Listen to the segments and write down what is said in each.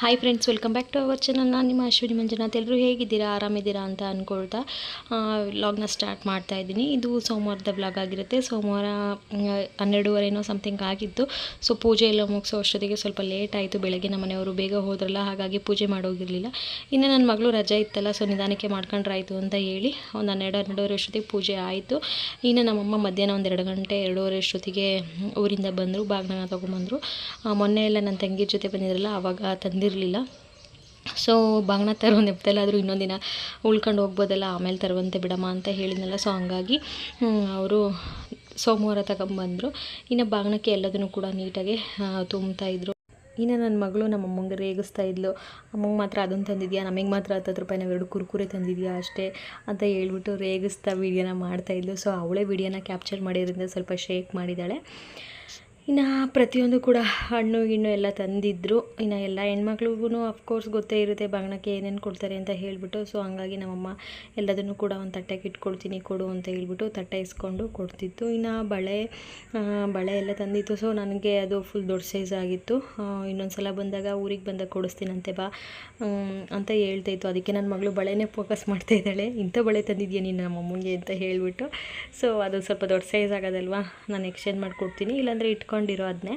Hi friends welcome back to our channel ನಾನು ನಿಮ್ಮ ಅಶ್ವಿನಿ ಮಂಜುನಾಥ್. ಎಲ್ಲರೂ ಹೇಗಿದ್ದೀರಾ? ಆರಾಮಿದ್ದೀರಾ ಅಂತ ಅಂದ್ಕೊಳ್ತಾ ವ್ಲಾಗ್ನ ಸ್ಟಾರ್ಟ್ ಮಾಡ್ತಾ ಇದ್ದೀನಿ. ಇದು ಸೋಮವಾರದ ವ್ಲಾಗ್ ಆಗಿರುತ್ತೆ. ಸೋಮವಾರ ಹನ್ನೆರಡುವರೆನೋ ಸಮಥಿಂಗ್ ಆಗಿತ್ತು. ಸೊ ಪೂಜೆ ಎಲ್ಲ ಮುಗಿಸೋ ಅಷ್ಟೊತ್ತಿಗೆ ಸ್ವಲ್ಪ ಲೇಟ್ ಆಯಿತು. ಬೆಳಗ್ಗೆ ನಮ್ಮ ಮನೆಯವರು ಬೇಗ ಹೋದ್ರಲ್ಲ, ಹಾಗಾಗಿ ಪೂಜೆ ಮಾಡೋಗಿರಲಿಲ್ಲ. ಇನ್ನು ನನ್ನ ಮಗಳು ರಜೆ ಇತ್ತಲ್ಲ ಸೊ ನಿಧಾನಕ್ಕೆ ಮಾಡ್ಕೊಂಡ್ರಾಯ್ತು ಅಂತ ಹೇಳಿ, ಒಂದು ಹನ್ನೆರಡು, ಹನ್ನೆರಡುವರೆ ಅಷ್ಟೊತ್ತಿಗೆ ಪೂಜೆ ಆಯಿತು. ಇನ್ನು ನಮ್ಮಮ್ಮ ಮಧ್ಯಾಹ್ನ ಒಂದು ಎರಡು ಗಂಟೆ, ಎರಡೂವರೆ ಅಷ್ಟೊತ್ತಿಗೆ ಊರಿಂದ ಬಂದರು ಬಾಗ್ನ ತೊಗೊಂಬಂದರು. ಮೊನ್ನೆ ಎಲ್ಲ ನನ್ನ ತಂಗಿ ಜೊತೆ ಬಂದಿದ್ರಲ್ಲ ಆವಾಗ ತಂದಿರಲಿಲ್ಲ ಸೊ ಬಾಗ್ನ ತರೋ ಇನ್ನೊಂದು ದಿನ ಉಳ್ಕೊಂಡು ಹೋಗ್ಬೋದಲ್ಲ, ಆಮೇಲೆ ತರುವಂತೆ ಬಿಡಮ್ಮ ಅಂತ ಹೇಳಿದ್ನಲ್ಲ. ಸೊ ಹಂಗಾಗಿ ಅವರು ಸೋಮವಾರ ತಗೊಂಬಂದರು. ಇನ್ನು ಬಾಗ್ನಕ್ಕೆ ಎಲ್ಲದನ್ನು ಕೂಡ ನೀಟಾಗಿ ತುಂಬ್ತಾ ಇದ್ದರು ಇನ್ನು ನನ್ನ ಮಗಳು ನಮ್ಮ ಅಮ್ಮಂಗೆ ರೇಗಿಸ್ತಾ ಇದ್ಲು. ಅಮ್ಮಂಗೆ ಮಾತ್ರ ಅದನ್ನು ತಂದಿದ್ಯಾ? ನಮಗೆ ಮಾತ್ರ ಹತ್ತತ್ತು ರೂಪಾಯಿ ನಾವು ಎರಡು ಕುರ್ಕುರೆ ತಂದಿದ್ಯಾ ಅಷ್ಟೇ? ಅಂತ ಹೇಳ್ಬಿಟ್ಟು ರೇಗಿಸ್ತಾ ವೀಡಿಯೋನ ಮಾಡ್ತಾಯಿದ್ಲು ಸೊ ಅವಳೇ ವೀಡಿಯೋನ ಕ್ಯಾಪ್ಚರ್ ಮಾಡಿದ್ರಿಂದ ಸ್ವಲ್ಪ ಶೇಕ್ ಮಾಡಿದ್ದಾಳೆ ಇನ್ನು ಪ್ರತಿಯೊಂದು ಕೂಡ ಹಣ್ಣು, ಗಿಣ್ಣು ಎಲ್ಲ ತಂದಿದ್ದರು ಇನ್ನು ಎಲ್ಲ ಹೆಣ್ಮಕ್ಳಿಗೂ ಅಫ್ಕೋರ್ಸ್ ಗೊತ್ತೇ ಇರುತ್ತೆ ಬಾಗ್ನಕ್ಕೆ ಏನೇನು ಕೊಡ್ತಾರೆ ಅಂತ ಹೇಳಿಬಿಟ್ಟು. ಸೊ ಹಂಗಾಗಿ ನಮ್ಮಮ್ಮ ಎಲ್ಲದನ್ನು ಕೂಡ ಒಂದು ತಟ್ಟೆಗೆ ಇಟ್ಕೊಳ್ತೀನಿ, ಕೊಡು ಅಂತ ಹೇಳ್ಬಿಟ್ಟು ತಟ್ಟೆ ಇಸ್ಕೊಂಡು ಕೊಡ್ತಿತ್ತು. ಇನ್ನು ಬಳೆ ಬಳೆ ಎಲ್ಲ ತಂದಿತ್ತು. ಸೊ ನನಗೆ ಅದು ಫುಲ್ ದೊಡ್ಡ ಸೈಜ್ ಆಗಿತ್ತು. ಇನ್ನೊಂದು ಸಲ ಬಂದಾಗ ಊರಿಗೆ ಬಂದಾಗ ಕೊಡಿಸ್ತೀನಂತೆ ಬಾ ಅಂತ ಹೇಳ್ತಾ ಇತ್ತು. ಅದಕ್ಕೆ ನನ್ನ ಮಗಳು ಬಳೆನೇ ಫೋಕಸ್ ಮಾಡ್ತಾ ಇದ್ದಾಳೆ. ಇಂಥ ಬಳೆ ತಂದಿದ್ಯಾ ನೀನು ನಮ್ಮ ಅಮ್ಮಂಗೆ ಅಂತ ಹೇಳಿಬಿಟ್ಟು. ಸೊ ಅದು ಸ್ವಲ್ಪ ದೊಡ್ಡ ಸೈಜ್ ಆಗೋದಲ್ವಾ? ನಾನು ಎಕ್ಸ್ಚೇಂಜ್ ಮಾಡಿಕೊಡ್ತೀನಿ. ಇಲ್ಲಾಂದರೆ ಇಟ್ಕೊಂಡಿರೋ ಅದನ್ನೇ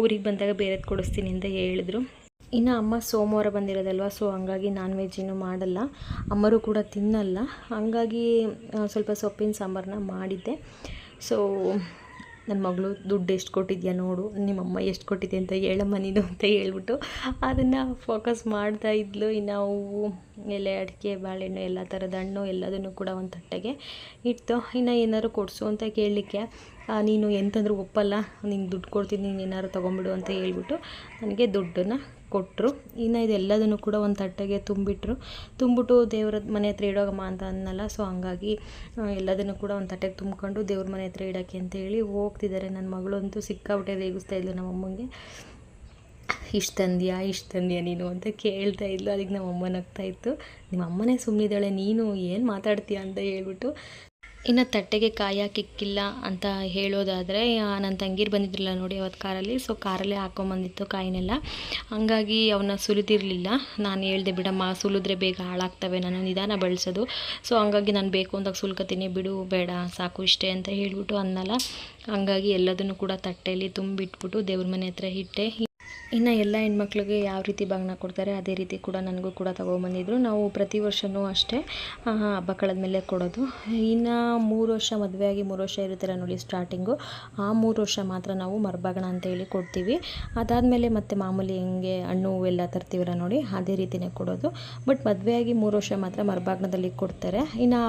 ಊರಿಗೆ ಬಂದಾಗ ಬೇರೆದು ಕೊಡಿಸ್ತೀನಿ ಅಂತ ಹೇಳಿದ್ರು. ಇನ್ನು ಅಮ್ಮ ಸೋಮವಾರ ಬಂದಿರೋದಲ್ವ, ಸೊ ಹಂಗಾಗಿ ನಾನ್ ವೆಜ್ ಮಾಡಲ್ಲ. ಅಮ್ಮರು ಕೂಡ ತಿನ್ನಲ್ಲ. ಹಂಗಾಗಿ ಸ್ವಲ್ಪ ಸೊಪ್ಪಿನ ಸಾಂಬಾರನ್ನ ಮಾಡಿದ್ದೆ. ಸೊ ನನ್ನ ಮಗಳು ದುಡ್ಡು ಎಷ್ಟು ಕೊಟ್ಟಿದ್ಯಾ ನೋಡು, ನಿಮ್ಮಮ್ಮ ಎಷ್ಟು ಕೊಟ್ಟಿದೆ ಅಂತ ಹೇಳಮ್ಮ ನೀನು ಅಂತ ಹೇಳ್ಬಿಟ್ಟು ಅದನ್ನು ಫೋಕಸ್ ಮಾಡ್ತಾ ಇದ್ಲು. ಇನ್ನು ಹೂವು, ಎಲೆ, ಅಡಿಕೆ, ಬಾಳೆಹಣ್ಣು, ಎಲ್ಲ ಥರದ ಹಣ್ಣು ಎಲ್ಲದನ್ನು ಕೂಡ ಒಂದು ತಟ್ಟೆಗೆ ಇಟ್ಟು ಇನ್ನು ಏನಾದ್ರು ಕೊಡಿಸು ಅಂತ ಕೇಳಲಿಕ್ಕೆ ನೀನು ಎಂತಂದ್ರೂ ಒಪ್ಪಲ್ಲ, ನಿಂಗೆ ದುಡ್ಡು ಕೊಡ್ತೀನಿ, ನೀನು ಏನಾದ್ರು ತೊಗೊಂಬಿಡು ಅಂತ ಹೇಳ್ಬಿಟ್ಟು ನನಗೆ ದುಡ್ಡನ್ನು ಕೊಟ್ಟರು ಇನ್ನು ಇದೆಲ್ಲದನ್ನು ಕೂಡ ಒಂದು ತಟ್ಟೆಗೆ ತುಂಬಿಟ್ರು. ತುಂಬಿಟ್ಟು ದೇವ್ರ ಮನೆ ಹತ್ರ ಇಡೋಗಮ್ಮ ಅಂತ ಅನ್ನಲ್ಲ, ಸೊ ಹಂಗಾಗಿ ಎಲ್ಲದನ್ನು ಕೂಡ ಒಂದು ತಟ್ಟೆಗೆ ತುಂಬಿಕೊಂಡು ದೇವ್ರ ಮನೆ ಹತ್ರ ಇಡೋಕ್ಕೆ ಅಂತ ಹೇಳಿ ಹೋಗ್ತಿದ್ದಾರೆ. ನನ್ನ ಮಗಳಂತೂ ಸಿಕ್ಕಾಬಿಟ್ಟೆ ರೇಗಿಸ್ತಾ ಇದ್ಲು ನಮ್ಮ ಅಮ್ಮಂಗೆ ಇಷ್ಟು ತಂದ್ಯಾ ಇಷ್ಟು ತಂದ್ಯಾ ನೀನು ಅಂತ ಕೇಳ್ತಾ ಇದ್ಲು. ಅದಕ್ಕೆ ನಮ್ಮ ಅಮ್ಮನಾಗ್ತಾ ಇತ್ತು. ನಿಮ್ಮ ಅಮ್ಮನೇ ಸುಮ್ಮನಿದ್ದಾಳೆ ನೀನು ಏನು ಮಾತಾಡ್ತೀಯ? ಅಂತ ಹೇಳ್ಬಿಟ್ಟು ಇನ್ನು ತಟ್ಟೆಗೆ ಕಾಯಿ ಹಾಕಿಕ್ಕಿಲ್ಲ ಅಂತ ಹೇಳೋದಾದರೆ ನನ್ನ ತಂಗೀರು ಬಂದಿದ್ರಲ್ಲ ನೋಡಿ ಅವತ್ತು ಕಾರಲ್ಲಿ ಸೊ ಕಾರಲ್ಲೇ ಹಾಕೊಂಬಂದಿತ್ತು ಕಾಯಿನೆಲ್ಲ. ಹಂಗಾಗಿ ಅವನ್ನ ಸುಲಿದಿರಲಿಲ್ಲ. ನಾನು ಹೇಳ್ದೆ, ಬಿಡಮ್ಮ, ಸುಲಿದ್ರೆ ಬೇಗ ಹಾಳಾಗ್ತವೆ ನಾನು ನಿಧಾನ ಬಳಸೋದು. ಸೊ ಹಂಗಾಗಿ ನಾನು ಬೇಕು ಅಂದಾಗ ಸುಲ್ಕತೀನಿ, ಬಿಡು, ಬೇಡ, ಸಾಕು, ಇಷ್ಟೇ ಅಂತ ಹೇಳಿಬಿಟ್ಟು ಅನ್ನಲ್ಲ ಹಂಗಾಗಿ ಎಲ್ಲದನ್ನು ಕೂಡ ತಟ್ಟೆಯಲ್ಲಿ ತುಂಬಿಟ್ಬಿಟ್ಟು ದೇವ್ರ ಮನೆ ಹತ್ರ ಇಟ್ಟೆ. ಇನ್ನು ಎಲ್ಲ ಹೆಣ್ಮಕ್ಳಿಗೆ ಯಾವ ರೀತಿ ಬಾಗ್ನ ಕೊಡ್ತಾರೆ, ಅದೇ ರೀತಿ ಕೂಡ ನನಗೂ ಕೂಡ ತೊಗೊಂಬಂದಿದ್ರು. ನಾವು ಪ್ರತಿ ವರ್ಷವೂ ಅಷ್ಟೇ ಹಬ್ಬ ಕಳೆದ ಮೇಲೆ ಕೊಡೋದು. ಇನ್ನು ಮೂರು ವರ್ಷ ಮದುವೆಯಾಗಿ ಮೂರು ವರ್ಷ ಇರುತ್ತಲ್ಲ ನೋಡಿ ಸ್ಟಾರ್ಟಿಂಗು ಆ ಮೂರು ವರ್ಷ ಮಾತ್ರ ನಾವು ಮರಬಾಗಣ ಅಂತ ಹೇಳಿ ಕೊಡ್ತೀವಿ. ಅದಾದಮೇಲೆ ಮತ್ತೆ ಮಾಮೂಲಿ ಹೆಂಗೆ ಹಣ್ಣು ಎಲ್ಲ ತರ್ತೀವಲ್ಲ ನೋಡಿ, ಅದೇ ರೀತಿಯೇ ಕೊಡೋದು. ಬಟ್ ಮದುವೆಯಾಗಿ ಮೂರು ವರ್ಷ ಮಾತ್ರ ಮರಬಾಗಣದಲ್ಲಿ ಕೊಡ್ತಾರೆ. ಇನ್ನು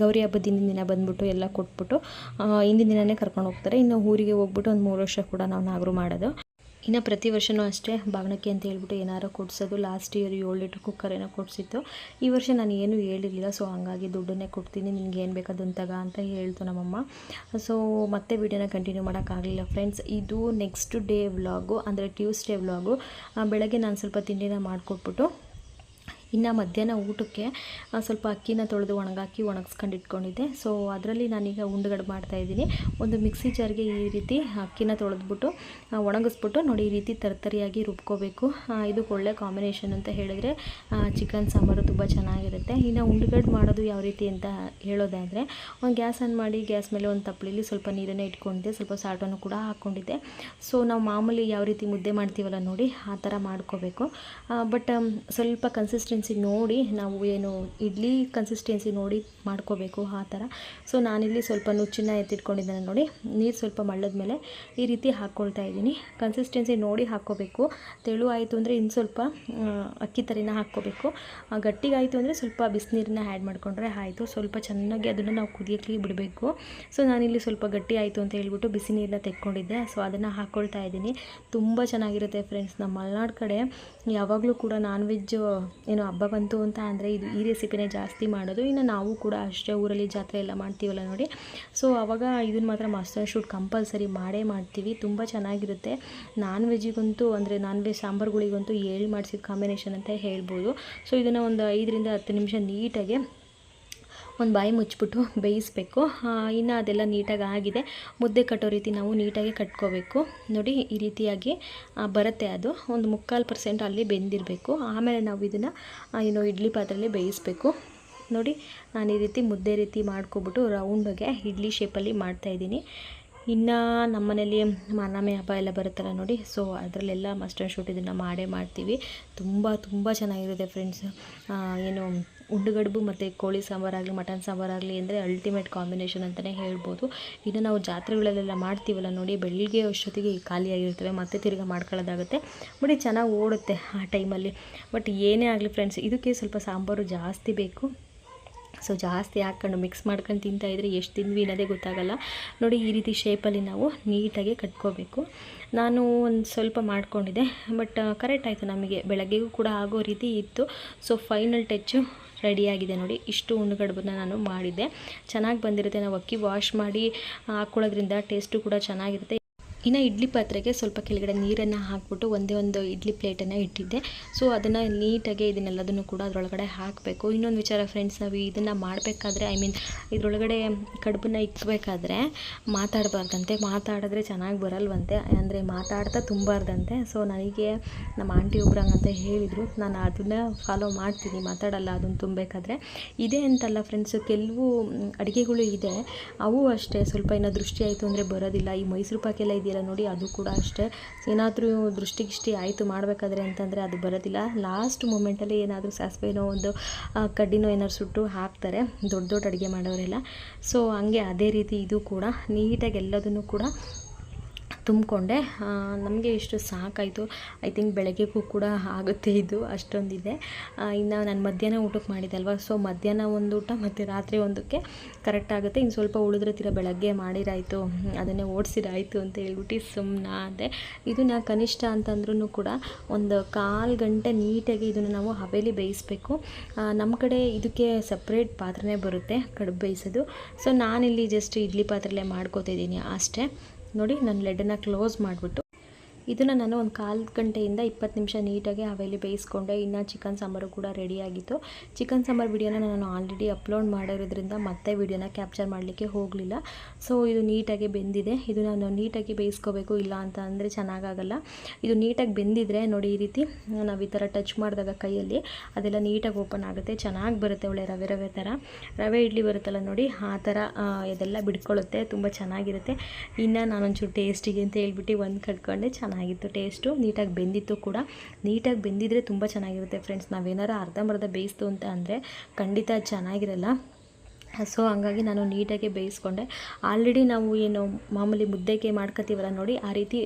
ಗೌರಿ ಹಬ್ಬದ ಹಿಂದಿನ ದಿನ ಬಂದ್ಬಿಟ್ಟು ಎಲ್ಲ ಕೊಟ್ಬಿಟ್ಟು ಹಿಂದಿನ ದಿನವೇ ಕರ್ಕೊಂಡು ಹೋಗ್ತಾರೆ. ಇನ್ನು ಊರಿಗೆ ಹೋಗ್ಬಿಟ್ಟು ಒಂದು ಮೂರು ವರ್ಷ ಕೂಡ ನಾವು ನಾಗರು ಮಾಡೋದು. ಇನ್ನು ಪ್ರತಿ ವರ್ಷವೂ ಅಷ್ಟೇ ಬಾಗ್ನಕ್ಕೆ ಅಂತ ಹೇಳ್ಬಿಟ್ಟು ಏನಾರು ಕೊಡಿಸೋದು. ಲಾಸ್ಟ್ ಇಯರ್ ಏಳು ಲೀಟ್ರ್ ಕುಕ್ಕರ್ ಏನೋ ಕೊಡಿಸಿತ್ತು. ಈ ವರ್ಷ ನಾನು ಏನೂ ಹೇಳಿರಲಿಲ್ಲ ಸೊ ಹಂಗಾಗಿ ದುಡ್ಡನ್ನೇ ಕೊಡ್ತೀನಿ. ನಿಮ್ಗೆ ಏನು ಬೇಕಾದನ್ನು ತಗ ಅಂತ ಹೇಳ್ತು ನಮ್ಮಮ್ಮ. ಸೊ ಮತ್ತೆ ವಿಡಿಯೋನ ಕಂಟಿನ್ಯೂ ಮಾಡೋಕ್ಕಾಗಲಿಲ್ಲ ಫ್ರೆಂಡ್ಸ್ ಇದು ನೆಕ್ಸ್ಟ್ ಡೇ ವ್ಲಾಗು ಅಂದರೆ ಟ್ಯೂಸ್ಡೇ ವ್ಲಾಗು ಬೆಳಗ್ಗೆ ನಾನು ಸ್ವಲ್ಪ ತಿಂಡಿನ ಮಾಡಿಕೊಟ್ಬಿಟ್ಟು ಇನ್ನು ಮಧ್ಯಾಹ್ನ ಊಟಕ್ಕೆ ಸ್ವಲ್ಪ ಅಕ್ಕಿನ ತೊಳೆದು ಒಣಗಾಕಿ ಒಣಗಿಸ್ಕೊಂಡು ಇಟ್ಕೊಂಡಿದ್ದೆ. ಸೊ ಅದರಲ್ಲಿ ನಾನೀಗ ಉಂಡುಗಡೆ ಮಾಡ್ತಾಯಿದ್ದೀನಿ ಒಂದು ಮಿಕ್ಸಿ ಜಾರ್ಗೆ ಈ ರೀತಿ ಅಕ್ಕಿನ ತೊಳೆದ್ಬಿಟ್ಟು ಒಣಗಿಸ್ಬಿಟ್ಟು ನೋಡಿ ಈ ರೀತಿ ತರ್ತರಿಯಾಗಿ ರುಬ್ಕೋಬೇಕು. ಇದು ಒಳ್ಳೆ ಕಾಂಬಿನೇಷನ್ ಅಂತ ಹೇಳಿದ್ರೆ ಚಿಕನ್ ಸಾಂಬಾರು ತುಂಬ ಚೆನ್ನಾಗಿರುತ್ತೆ. ಇನ್ನು ಉಂಡುಗಡ್ಡೆ ಮಾಡೋದು ಯಾವ ರೀತಿ ಅಂತ ಹೇಳೋದಾದರೆ, ಒಂದು ಗ್ಯಾಸ್ ಆನ್ ಮಾಡಿ ಗ್ಯಾಸ್ ಮೇಲೆ ಒಂದು ತಪ್ಪಲಿಲಿ ಸ್ವಲ್ಪ ನೀರನ್ನು ಇಟ್ಕೊಂಡಿದ್ದೆ. ಸ್ವಲ್ಪ ಸಾಲ್ಟನ್ನು ಕೂಡ ಹಾಕ್ಕೊಂಡಿದ್ದೆ. ಸೊ ನಾವು ಮಾಮೂಲಿ ಯಾವ ರೀತಿ ಮುದ್ದೆ ಮಾಡ್ತೀವಲ್ಲ ನೋಡಿ, ಆ ಥರ ಮಾಡ್ಕೋಬೇಕು. ಬಟ್ ಸ್ವಲ್ಪ ಕನ್ಸಿಸ್ಟೆನ್ಸಿ ನೋಡಿ ನಾವು ಏನು ಇಡ್ಲಿ ಕನ್ಸಿಸ್ಟೆನ್ಸಿ ನೋಡಿ ಮಾಡ್ಕೋಬೇಕು ಆ ಥರ. ಸೊ ನಾನಿಲ್ಲಿ ಸ್ವಲ್ಪ ನುಚ್ಚಿನ ಎತ್ತಿಟ್ಕೊಂಡಿದ್ದೇನೆ ನೋಡಿ. ನೀರು ಸ್ವಲ್ಪ ಮಳ್ಳದ ಮೇಲೆ ಈ ರೀತಿ ಹಾಕ್ಕೊಳ್ತಾ ಇದ್ದೀನಿ. ಕನ್ಸಿಸ್ಟೆನ್ಸಿ ನೋಡಿ ಹಾಕ್ಕೋಬೇಕು. ತೆಳು ಆಯಿತು ಅಂದರೆ ಇನ್ನು ಸ್ವಲ್ಪ ಅಕ್ಕಿ ತರಿನ ಹಾಕ್ಕೋಬೇಕು. ಗಟ್ಟಿಗಾಯಿತು ಅಂದರೆ ಸ್ವಲ್ಪ ಬಿಸಿನೀರನ್ನ ಆ್ಯಡ್ ಮಾಡಿಕೊಂಡ್ರೆ ಆಯಿತು. ಸ್ವಲ್ಪ ಚೆನ್ನಾಗಿ ಅದನ್ನು ನಾವು ಕುದಿಯೋಕ್ಕೆ ಬಿಡಬೇಕು. ಸೊ ನಾನಿಲ್ಲಿ ಸ್ವಲ್ಪ ಗಟ್ಟಿ ಆಯಿತು ಅಂತ ಹೇಳ್ಬಿಟ್ಟು ಬಿಸಿ ನೀರನ್ನ ತೆಕ್ಕೊಂಡಿದ್ದೆ. ಸೊ ಅದನ್ನು ಹಾಕ್ಕೊಳ್ತಾ ಇದ್ದೀನಿ. ತುಂಬ ಚೆನ್ನಾಗಿರುತ್ತೆ ಫ್ರೆಂಡ್ಸ್ ನಮ್ಮ ಮಲೆನಾಡು ಕಡೆ ಯಾವಾಗಲೂ ಕೂಡ ನಾನ್ ವೆಜ್ ಏನು ಹಬ್ಬ ಬಂತು ಅಂತ ಅಂದರೆ ಇದು ಈ ರೆಸಿಪಿನೇ ಜಾಸ್ತಿ ಮಾಡೋದು. ಇನ್ನು ನಾವು ಕೂಡ ಅಷ್ಟೇ ಊರಲ್ಲಿ ಜಾತ್ರೆ ಎಲ್ಲ ಮಾಡ್ತೀವಲ್ಲ ನೋಡಿ. ಸೊ ಆವಾಗ ಇದನ್ನ ಮಾತ್ರ ಮಸ್ಟರ್ಡ್ ಶೂಟ್ ಕಂಪಲ್ಸರಿ ಮಾಡೇ ಮಾಡ್ತೀವಿ. ತುಂಬ ಚೆನ್ನಾಗಿರುತ್ತೆ. ನಾನ್ ವೆಜ್ಜಿಗಂತೂ ಅಂದರೆ ನಾನ್ ವೆಜ್ ಸಾಂಬಾರುಗಳಿಗಂತೂ ಹೇಳಿ ಮಾಡಿಸಿದ ಕಾಂಬಿನೇಷನ್ ಅಂತ ಹೇಳ್ಬೋದು. ಸೊ ಇದನ್ನು ಒಂದು ಐದರಿಂದ ಹತ್ತು ನಿಮಿಷ ನೀಟಾಗಿ ಒಂದು ಬಾಯಿ ಮುಚ್ಚಿಬಿಟ್ಟು ಬೇಯಿಸಬೇಕು. ಇನ್ನು ಅದೆಲ್ಲ ನೀಟಾಗಿ ಆಗಿದೆ. ಮುದ್ದೆ ಕಟ್ಟೋ ರೀತಿ ನಾವು ನೀಟಾಗಿ ಕಟ್ಕೋಬೇಕು. ನೋಡಿ, ಈ ರೀತಿಯಾಗಿ ಬರುತ್ತೆ ಅದು. ಒಂದು ಮುಕ್ಕಾಲು ಪರ್ಸೆಂಟ್ ಅಲ್ಲಿ ಬೆಂದಿರಬೇಕು. ಆಮೇಲೆ ನಾವು ಇದನ್ನು ಏನು ಇಡ್ಲಿ ಪಾತ್ರೆಯಲ್ಲಿ ಬೇಯಿಸಬೇಕು. ನೋಡಿ, ನಾನು ಈ ರೀತಿ ಮುದ್ದೆ ರೀತಿ ಮಾಡ್ಕೊಬಿಟ್ಟು ರೌಂಡಾಗೆ ಇಡ್ಲಿ ಶೇಪಲ್ಲಿ ಮಾಡ್ತಾಯಿದ್ದೀನಿ ಇನ್ನು ನಮ್ಮನೇಲಿ ಮಾನಾಮೆ ಹಬ್ಬ ಎಲ್ಲ ಬರುತ್ತಲ್ಲ ನೋಡಿ ಸೊ ಅದರಲ್ಲೆಲ್ಲ ಮಸ್ಟರ್ಡ್ ಶೂಟ್ ಇದನ್ನು ಮಾಡೇ ಮಾಡ್ತೀವಿ. ತುಂಬ ತುಂಬ ಚೆನ್ನಾಗಿರುತ್ತೆ ಫ್ರೆಂಡ್ಸ್ ಏನು ಉಂಡುಗಡುಬು ಮತ್ತು ಕೋಳಿ ಸಾಂಬಾರಾಗಲಿ, ಮಟನ್ ಸಾಂಬಾರಾಗಲಿ ಅಂದರೆ ಅಲ್ಟಿಮೇಟ್ ಕಾಂಬಿನೇಷನ್ ಅಂತಲೇ ಹೇಳ್ಬೋದು. ಇದು ನಾವು ಜಾತ್ರೆಗಳಲ್ಲೆಲ್ಲ ಮಾಡ್ತೀವಲ್ಲ ನೋಡಿ ಬೆಳಿಗ್ಗೆ ಅಷ್ಟೊತ್ತಿಗೆ ಖಾಲಿಯಾಗಿರ್ತವೆ, ಮತ್ತೆ ತಿರ್ಗಿ ಮಾಡ್ಕೊಳ್ಳೋದಾಗುತ್ತೆ. ಬಟ್ ಇದು ಚೆನ್ನಾಗಿ ಓಡುತ್ತೆ ಆ ಟೈಮಲ್ಲಿ. ಬಟ್ ಏನೇ ಆಗಲಿ ಫ್ರೆಂಡ್ಸ್ ಇದಕ್ಕೆ ಸ್ವಲ್ಪ ಸಾಂಬಾರು ಜಾಸ್ತಿ ಬೇಕು. ಸೊ ಜಾಸ್ತಿ ಹಾಕ್ಕೊಂಡು ಮಿಕ್ಸ್ ಮಾಡ್ಕೊಂಡು ತಿಂತಾಯಿದ್ರೆ ಎಷ್ಟು ತಿಂದ್ವಿ ಅನ್ನೋದೇ ಗೊತ್ತಾಗಲ್ಲ. ನೋಡಿ ಈ ರೀತಿ ಶೇಪಲ್ಲಿ ನಾವು ನೀಟಾಗಿ ಕಟ್ಕೋಬೇಕು. ನಾನು ಒಂದು ಸ್ವಲ್ಪ ಮಾಡ್ಕೊಂಡಿದ್ದೆ ಬಟ್ ಕರೆಕ್ಟ್ ಆಯಿತು ನಮಗೆ. ಬೆಳಗ್ಗೆಗೂ ಕೂಡ ಆಗೋ ರೀತಿ ಇತ್ತು. ಸೊ ಫೈನಲ್ ಟಚ್ಚು ರೆಡಿಯಾಗಿದೆ ನೋಡಿ. ಇಷ್ಟು ಉಂಡುಗಡುಬನ್ನ ನಾನು ಮಾಡಿದ್ದೆ. ಚೆನ್ನಾಗಿ ಬಂದಿರುತ್ತೆ. ನಾವು ಅಕ್ಕಿ ವಾಶ್ ಮಾಡಿ ಹಾಕ್ಕೊಳ್ಳೋದ್ರಿಂದ ಟೇಸ್ಟು ಕೂಡ ಚೆನ್ನಾಗಿರುತ್ತೆ. ಇನ್ನು ಇಡ್ಲಿ ಪಾತ್ರೆಗೆ ಸ್ವಲ್ಪ ಕೆಳಗಡೆ ನೀರನ್ನು ಹಾಕ್ಬಿಟ್ಟು ಒಂದೇ ಒಂದು ಇಡ್ಲಿ ಪ್ಲೇಟನ್ನು ಇಟ್ಟಿದ್ದೆ. ಸೊ ಅದನ್ನು ನೀಟಾಗಿ ಇದನ್ನೆಲ್ಲದನ್ನು ಕೂಡ ಅದರೊಳಗಡೆ ಹಾಕಬೇಕು. ಇನ್ನೊಂದು ವಿಚಾರ ಫ್ರೆಂಡ್ಸ್ ನಾವು ಇದನ್ನು ಮಾಡಬೇಕಾದ್ರೆ ಐ ಮೀನ್ ಇದರೊಳಗಡೆ ಕಡುಬನ್ನ ಇಕ್ಕಬೇಕಾದ್ರೆ ಮಾತಾಡಬಾರ್ದಂತೆ. ಮಾತಾಡಿದ್ರೆ ಚೆನ್ನಾಗಿ ಬರಲ್ವಂತೆ. ಅಂದರೆ ಮಾತಾಡ್ತಾ ತುಂಬಾರ್ದಂತೆ. ಸೊ ನನಗೆ ನಮ್ಮ ಆಂಟಿ ಒಬ್ರು ಹಂಗಂತ ಹೇಳಿದರು, ನಾನು ಅದನ್ನು ಫಾಲೋ ಮಾಡ್ತೀನಿ, ಮಾತಾಡಲ್ಲ, ಅದನ್ನು ತುಂಬಬೇಕಾದ್ರೆ. ಇದೆ ಅಂತಲ್ಲ ಫ್ರೆಂಡ್ಸು ಕೆಲವು ಅಡುಗೆಗಳು ಇದೆ. ಅವು ಅಷ್ಟೇ. ಸ್ವಲ್ಪ ಏನೋ ದೃಷ್ಟಿ ಆಯಿತು ಅಂದರೆ ಬರೋದಿಲ್ಲ. ಈ ಮೈಸೂರು ಪಾಕೆಲ್ಲ ಎಲ್ಲ ನೋಡಿ ಅದು ಕೂಡ ಅಷ್ಟೇ. ಏನಾದರೂ ದೃಷ್ಟಿ ಗಿಷ್ಟಿ ಆಯಿತು ಮಾಡಬೇಕಾದ್ರೆ ಅಂತಂದರೆ ಅದು ಬರೋದಿಲ್ಲ. ಲಾಸ್ಟ್ ಮೂಮೆಂಟಲ್ಲಿ ಏನಾದರೂ ಸಾಸಿವೆನೋ ಒಂದು ಕಡ್ಡಿನೋ ಏನಾದ್ರು ಸುಟ್ಟು ಹಾಕ್ತಾರೆ. ದೊಡ್ಡ ದೊಡ್ಡ ಅಡುಗೆ ಮಾಡೋರೆಲ್ಲ. ಸೊ ಹಂಗೆ ಅದೇ ರೀತಿ ಇದು ಕೂಡ. ನೀಟಾಗಿ ಎಲ್ಲದನ್ನು ಕೂಡ ತುಂಬಿಕೊಂಡೆ. ನಮಗೆ ಇಷ್ಟು ಸಾಕಾಯಿತು. ಐ ಥಿಂಕ್ ಬೆಳಗ್ಗೆಗೂ ಕೂಡ ಆಗುತ್ತೆ ಇದು, ಅಷ್ಟೊಂದಿದೆ. ಇನ್ನು ನಾನು ಮಧ್ಯಾಹ್ನ ಊಟಕ್ಕೆ ಮಾಡಿದ್ದಲ್ವ ಸೊ ಮಧ್ಯಾಹ್ನ ಒಂದು ಊಟ ಮತ್ತು ರಾತ್ರಿ ಒಂದಕ್ಕೆ ಕರೆಕ್ಟ್ ಆಗುತ್ತೆ. ಇನ್ನು ಸ್ವಲ್ಪ ಉಳಿದ್ರೆ ತೀರ ಬೆಳಗ್ಗೆ ಮಾಡಿರಾಯಿತು. ಅದನ್ನೇ ಓಡಿಸಿರಾಯಿತು ಅಂತ ಹೇಳ್ಬಿಟ್ಟು ಸುಮ್ಮನೆ ಇದು ನಾ ಕನಿಷ್ಠ ಅಂತಂದ್ರೂ ಕೂಡ ಒಂದು ಕಾಲು ಗಂಟೆ ನೀಟಾಗಿ ಇದನ್ನು ನಾವು ಹಬೆಯಲ್ಲಿ ಬೇಯಿಸಬೇಕು. ನಮ್ಮ ಕಡೆ ಇದಕ್ಕೆ ಸಪ್ರೇಟ್ ಪಾತ್ರೆನೇ ಬರುತ್ತೆ, ಕಡುಬು ಬೇಯಿಸೋದು. ಸೊ ನಾನಿಲ್ಲಿ ಜಸ್ಟ್ ಇಡ್ಲಿ ಪಾತ್ರೆಲ್ಲೇ ಮಾಡ್ಕೋತಿದ್ದೀನಿ ಅಷ್ಟೇ. ನೋಡಿ ನಾನು ಲೆಡ್ಡನ್ನು ಕ್ಲೋಸ್ ಮಾಡಿಬಿಟ್ಟು ಇದನ್ನು ನಾನು ಒಂದು ಕಾಲು ಗಂಟೆಯಿಂದ ಇಪ್ಪತ್ತು ನಿಮಿಷ ನೀಟಾಗಿ ಅವೇಲಿ ಬೇಯಿಸ್ಕೊಂಡೆ. ಇನ್ನು ಚಿಕನ್ ಸಾಂಬಾರು ಕೂಡ ರೆಡಿಯಾಗಿತ್ತು ಚಿಕನ್ ಸಾಂಬಾರು ವಿಡಿಯೋನ ನಾನು ಆಲ್ರೆಡಿ ಅಪ್ಲೋಡ್ ಮಾಡಿರೋದ್ರಿಂದ ಮತ್ತೆ ವಿಡಿಯೋನ ಕ್ಯಾಪ್ಚರ್ ಮಾಡಲಿಕ್ಕೆ ಹೋಗಲಿಲ್ಲ. ಸೊ ಇದು ನೀಟಾಗಿ ಬೆಂದಿದೆ. ಇದು ನಾನು ನೀಟಾಗಿ ಬೇಯಿಸ್ಕೋಬೇಕು ಇಲ್ಲ ಅಂತ ಅಂದರೆ ಚೆನ್ನಾಗಾಗಲ್ಲ. ಇದು ನೀಟಾಗಿ ಬೆಂದಿದ್ರೆ ನೋಡಿ ಈ ರೀತಿ ನಾವು ಈ ಥರ ಟಚ್ ಮಾಡಿದಾಗ ಕೈಯಲ್ಲಿ ಅದೆಲ್ಲ ನೀಟಾಗಿ ಓಪನ್ ಆಗುತ್ತೆ. ಚೆನ್ನಾಗಿ ಬರುತ್ತೆ ಒಳ್ಳೆ ರವೆ ರವೆ ಥರ ರವೆ ಇಡ್ಲಿ ಬರುತ್ತಲ್ಲ ನೋಡಿ, ಆ ಥರ ಇದೆಲ್ಲ ಬಿಡ್ಕೊಳ್ಳುತ್ತೆ. ತುಂಬ ಚೆನ್ನಾಗಿರುತ್ತೆ. ಇನ್ನು ನಾನೊಂಚೂರು ಟೇಸ್ಟಿಗೆ ಅಂತ ಹೇಳ್ಬಿಟ್ಟು ಒಂದು ಕಟ್ಕೊಂಡೆ. ಚೆನ್ನಾಗಿತ್ತು ಟೇಸ್ಟು. ನೀಟಾಗಿ ಬೆಂದಿತ್ತು ಕೂಡ. ನೀಟಾಗಿ ಬೆಂದಿದ್ರೆ ತುಂಬ ಚೆನ್ನಾಗಿರುತ್ತೆ ಫ್ರೆಂಡ್ಸ್. ನಾವೇನಾರು ಅರ್ಧಂಬರ್ಧ ಬೇಯಿಸ್ತು ಅಂತ ಅಂದರೆ ಖಂಡಿತ ಚೆನ್ನಾಗಿರಲ್ಲ. ಸೊ ಹಂಗಾಗಿ ನಾನು ನೀಟಾಗಿ ಬೇಯಿಸ್ಕೊಂಡೆ. ಆಲ್ರೆಡಿ ನಾವು ಏನು ಮಾಮೂಲಿ ಮುದ್ದೆಗೆ ಮಾಡ್ಕೊತೀವಲ್ಲ ನೋಡಿ, ಆ ರೀತಿ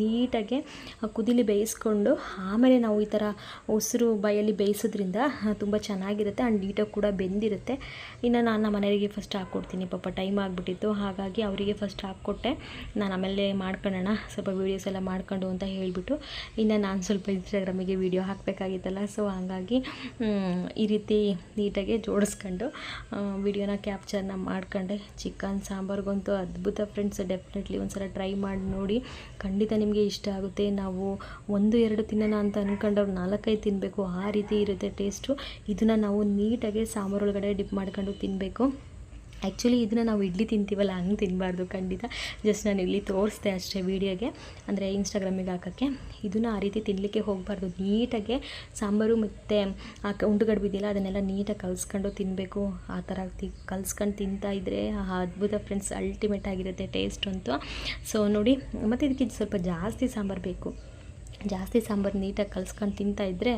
ನೀಟಾಗಿ ಕುದಿಲಿ ಬೇಯಿಸ್ಕೊಂಡು, ಆಮೇಲೆ ನಾವು ಈ ಥರ ಉಸಿರು ಬಾಯಲ್ಲಿ ಬೇಯಿಸೋದ್ರಿಂದ ತುಂಬ ಚೆನ್ನಾಗಿರುತ್ತೆ ಆ್ಯಂಡ್ ನೀಟಾಗಿ ಕೂಡ ಬೆಂದಿರುತ್ತೆ. ಇನ್ನು ನಾನು ನಮ್ಮ ಮನೆಯವರಿಗೆ ಫಸ್ಟ್ ಹಾಕ್ಕೊಡ್ತೀನಿ. ಪಾಪ ಟೈಮ್ ಆಗಿಬಿಟ್ಟಿತ್ತು. ಹಾಗಾಗಿ ಅವರಿಗೆ ಫಸ್ಟ್ ಹಾಕ್ಕೊಟ್ಟೆ. ನಾನು ಆಮೇಲೆ ಮಾಡ್ಕೊಳ್ಳೋಣ. ಸ್ವಲ್ಪ ವೀಡಿಯೋಸ್ ಎಲ್ಲ ಮಾಡ್ಕೊಂಡು ಅಂತ ಹೇಳಿಬಿಟ್ಟು. ಇನ್ನು ನಾನು ಸ್ವಲ್ಪ ಇನ್ಸ್ಟಾಗ್ರಾಮಿಗೆ ವೀಡಿಯೋ ಹಾಕಬೇಕಾಗಿತ್ತಲ್ಲ. ಸೊ ಹಾಗಾಗಿ ಈ ರೀತಿ ನೀಟಾಗಿ ಜೋಡಿಸ್ಕೊಂಡು ವಿಡಿಯೋನ ಕ್ಯಾಪ್ಚರ್ನ ಮಾಡ್ಕೊಂಡೆ. ಚಿಕನ್, ಸಾಂಬಾರ್ಗಂತೂ ಅದ್ಭುತ ಫ್ರೆಂಡ್ಸ್ ಡೆಫಿನೆಟ್ಲಿ ಒಂದ್ಸಲ ಟ್ರೈ ಮಾಡಿ ನೋಡಿ. ಖಂಡಿತ ನಿಮಗೆ ಇಷ್ಟ ಆಗುತ್ತೆ. ನಾವು ಒಂದು, ಎರಡು ತಿನ್ನೋಣ ಅಂತ ಅಂದ್ಕೊಂಡವ್ರು ನಾಲ್ಕೈದು ತಿನ್ನಬೇಕು ಆ ರೀತಿ ಇರುತ್ತೆ ಟೇಸ್ಟು ಇದನ್ನು ನಾವು ನೀಟಾಗಿ ಸಾಂಬಾರೊಳಗಡೆ ಡಿಪ್ ಮಾಡ್ಕೊಂಡು ತಿನ್ನಬೇಕು ಆ್ಯಕ್ಚುಲಿ ಇದನ್ನ ನಾವು ಇಡ್ಲಿ ತಿಂತೀವಲ್ಲ, ಹಂಗೆ ತಿನ್ನಬಾರ್ದು ಖಂಡಿತ. ಜಸ್ಟ್ ನಾನು ಇಲ್ಲಿ ತೋರಿಸ್ದೆ ಅಷ್ಟೇ ವೀಡಿಯೋಗೆ. ಅಂದರೆ ಇನ್ಸ್ಟಾಗ್ರಾಮಿಗೆ ಹಾಕೋಕ್ಕೆ. ಇದನ್ನು ಆ ರೀತಿ ತಿನ್ನಲಿಕ್ಕೆ ಹೋಗಬಾರ್ದು. ನೀಟಾಗೆ ಸಾಂಬಾರು ಮತ್ತು, ಆ ಕ- ಉಂಡುಗಡ್ಬು ಇದೆಯಲ್ಲ ಅದನ್ನೆಲ್ಲ ನೀಟಾಗಿ ಕಲಿಸ್ಕೊಂಡು ತಿನ್ನಬೇಕು ಆ ಥರ ತಿ, ಕಲಿಸ್ಕೊಂಡು ತಿಂತಾ ಇದ್ದರೆ ಅದ್ಭುತ ಫ್ರೆಂಡ್ಸ್ ಅಲ್ಟಿಮೇಟ್ ಆಗಿರುತ್ತೆ ಟೇಸ್ಟ್ ಅಂತೂ. ಸೊ ನೋಡಿ, ಮತ್ತು ಇದಕ್ಕೆ ಸ್ವಲ್ಪ ಜಾಸ್ತಿ ಸಾಂಬಾರು ಬೇಕು. ಜಾಸ್ತಿ ಸಾಂಬಾರು ನೀಟಾಗಿ ಕಲ್ಸ್ಕೊಂಡು ತಿಂತಾ ಇದ್ದರೆ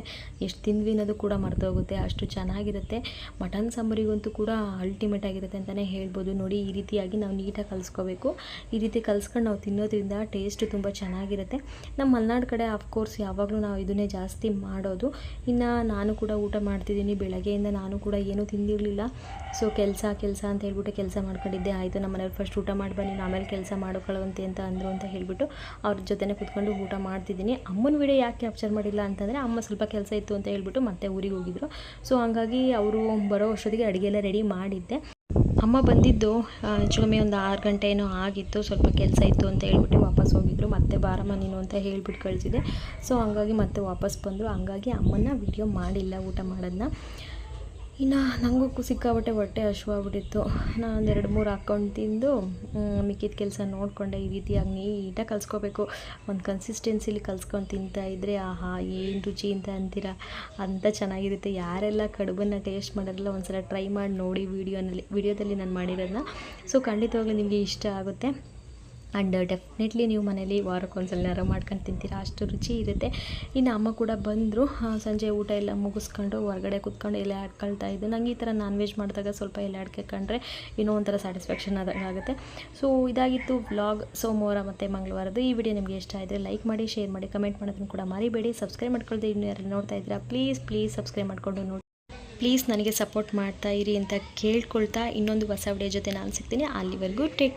ಎಷ್ಟು ತಿಂದ್ವಿ ಅನ್ನೋದು ಕೂಡ ಮರ್ತೋಗುತ್ತೆ ಅಷ್ಟು ಚೆನ್ನಾಗಿರುತ್ತೆ. ಮಟನ್ ಸಾಂಬಾರಿಗಂತೂ ಕೂಡ ಅಲ್ಟಿಮೇಟ್ ಆಗಿರುತ್ತೆ ಅಂತಲೇ ಹೇಳ್ಬೋದು. ನೋಡಿ, ಈ ರೀತಿಯಾಗಿ ನಾವು ನೀಟಾಗಿ ಕಲಿಸ್ಕೋಬೇಕು. ಈ ರೀತಿ ಕಲ್ಸ್ಕೊಂಡು ನಾವು ತಿನ್ನೋದ್ರಿಂದ ಟೇಸ್ಟ್ ತುಂಬ ಚೆನ್ನಾಗಿರುತ್ತೆ. ನಮ್ಮ ಮಲೆನಾಡು ಕಡೆ ಅಫ್ಕೋರ್ಸ್ ಯಾವಾಗಲೂ ನಾವು ಇದನ್ನೇ ಜಾಸ್ತಿ ಮಾಡೋದು. ಇನ್ನು ನಾನು ಕೂಡ ಊಟ ಮಾಡ್ತಿದ್ದೀನಿ. ಬೆಳಗ್ಗೆಯಿಂದ ನಾನು ಕೂಡ ಏನೂ ತಿಂದಿರಲಿಲ್ಲ. ಸೊ ಕೆಲಸ ಕೆಲಸ ಅಂತ ಹೇಳ್ಬಿಟ್ಟು ಕೆಲಸ ಮಾಡ್ಕೊಂಡಿದ್ದೆ. ಆಯಿತು, ನಮ್ಮ ಮನೆಯವ್ರು ಫಸ್ಟ್ ಊಟ ಮಾಡಿ ಬನ್ನಿ, ಆಮೇಲೆ ಕೆಲಸ ಮಾಡ್ಕೊಳ್ಳುವಂತೆ ಅಂತ ಅಂದರು ಅಂತ ಹೇಳಿಬಿಟ್ಟು ಅವ್ರ ಜೊತೆನೇ ಕೂತ್ಕೊಂಡು ಊಟ ಮಾಡ್ತಿದ್ದೀನಿ. ಅಮ್ಮನ ವಿಡಿಯೋ ಯಾಕೆ ಕ್ಯಾಪ್ಚರ್ ಮಾಡಿಲ್ಲ ಅಂತಂದರೆ ಅಮ್ಮ ಸ್ವಲ್ಪ ಕೆಲಸ ಇತ್ತು ಅಂತ ಹೇಳ್ಬಿಟ್ಟು ಮತ್ತೆ ಊರಿಗೆ ಹೋಗಿದ್ರು. ಸೊ ಹಂಗಾಗಿ ಅವರು ಬರೋ ಅಷ್ಟೊತ್ತಿಗೆ ಅಡುಗೆ ಎಲ್ಲ ರೆಡಿ ಮಾಡಿದ್ದೆ. ಅಮ್ಮ ಬಂದಿದ್ದು ಚುಮ್ಮೆ ಒಂದು ಆರು ಗಂಟೆ ಏನೋ ಆಗಿತ್ತು, ಸ್ವಲ್ಪ ಕೆಲಸ ಇತ್ತು ಅಂತ ಹೇಳ್ಬಿಟ್ಟು ವಾಪಸ್ ಹೋಗಿದ್ರು. ಮತ್ತೆ ಬಾರಮ್ಮ ನೀನು ಅಂತ ಹೇಳ್ಬಿಟ್ಟು ಕಳಿಸಿದೆ ಸೊ ಹಂಗಾಗಿ ಮತ್ತೆ ವಾಪಸ್ ಬಂದರು. ಹಂಗಾಗಿ ಅಮ್ಮನ ವಿಡಿಯೋ ಮಾಡಿಲ್ಲ ಊಟ ಮಾಡೋದನ್ನ. ಇನ್ನು ನನಗೂ ಸಿಕ್ಕಾಬಿಟ್ಟೆ ಹೊಟ್ಟೆ ಹಶುವಾಗ್ಬಿಟ್ಟಿತ್ತು ನಾನು ಒಂದು ಎರಡು ಮೂರು ಹಾಕ್ಕೊಂಡು ತಿಂದು ಮಿಕ್ಕಿದ ಕೆಲಸ ನೋಡಿಕೊಂಡೆ ಈ ರೀತಿಯಾಗಿ ನೀಟಾಗಿ ಕಲಿಸ್ಕೋಬೇಕು. ಒಂದು ಕನ್ಸಿಸ್ಟೆನ್ಸಿಲಿ ಕಲ್ಸ್ಕೊಂಡು ತಿಂತಾ ಇದ್ದರೆ ಆಹಾ, ಏನು ರುಚಿ ಅಂತ ಅಂತೀರ? ಅಂತ ಚೆನ್ನಾಗಿರುತ್ತೆ. ಯಾರೆಲ್ಲ ಕಡುಬನ್ನು ಟೇಸ್ಟ್ ಮಾಡೋರೆಲ್ಲ ಒಂದು ಸಲ ಟ್ರೈ ಮಾಡಿ ನೋಡಿ ವೀಡಿಯೋನಲ್ಲಿ ವೀಡಿಯೋದಲ್ಲಿ ನಾನು ಮಾಡಿರೋದನ್ನ ಸೊ ಖಂಡಿತವಾಗ್ಲೂ ನಿಮಗೆ ಇಷ್ಟ ಆಗುತ್ತೆ. ಆ್ಯಂಡ್ ಡೆಫಿನೆಟ್ಲಿ ನೀವು ಮನೇಲಿ ವಾರಕ್ಕೊಂದ್ಸಲನಾರು ಮಾಡ್ಕೊಂಡು ತಿಂತೀರಾ? ಅಷ್ಟು ರುಚಿ ಇರುತ್ತೆ. ಇನ್ನು ಅಮ್ಮ ಕೂಡ ಬಂದರು. ಸಂಜೆ ಊಟ ಎಲ್ಲ ಮುಗಿಸ್ಕೊಂಡು ಹೊರಗಡೆ ಕುತ್ಕೊಂಡು ಎಲ್ಲ ಆಡ್ಕೊಳ್ತಾ ಇದ್ದು ನಂಗೆ ಈ ಥರ ನಾನ್ ವೆಜ್ ಮಾಡಿದಾಗ ಸ್ವಲ್ಪ ಎಲೆ ಆಡ್ಕೊಂಡ್ರೆ ಇನ್ನೂ ಒಂಥರ ಸ್ಯಾಟಿಸ್ಫ್ಯಾಕ್ಷನ್ ಆದಂಗೆ ಆಗುತ್ತೆ. ಸೊ ಇದಾಗಿತ್ತು ವ್ಲಾಗ್ ಸೋಮವಾರ ಮತ್ತು ಮಂಗಳವಾರದ್ದು. ಈ ವಿಡಿಯೋ ನಿಮಗೆ ಇಷ್ಟ ಆಯಿತು ಲೈಕ್ ಮಾಡಿ ಶೇರ್ ಮಾಡಿ ಕಮೆಂಟ್ ಮಾಡೋದನ್ನು ಕೂಡ ಮರಿಬೇಡಿ. ಸಬ್ಸ್ಕ್ರೈಬ್ ಮಾಡ್ಕೊಳ್ದೆ ಇನ್ನು ಯಾರು ನೋಡ್ತಾ ಇದ್ದೀರಾ? ಪ್ಲೀಸ್ ಪ್ಲೀಸ್ ಸಬ್ಸ್ಕ್ರೈಬ್ ಮಾಡಿಕೊಂಡು ನೋಡಿ. ಪ್ಲೀಸ್ ನನಗೆ ಸಪೋರ್ಟ್ ಮಾಡ್ತಾ ಇರಿ ಅಂತ ಕೇಳ್ಕೊಳ್ತಾ ಇನ್ನೊಂದು ಹೊಸ ವಿಡಿಯೋ ಜೊತೆ ನಾನು ಸಿಗ್ತೀನಿ. ಅಲ್ಲಿವರೆಗೂ ಟೇಕ್ ಕೇರ್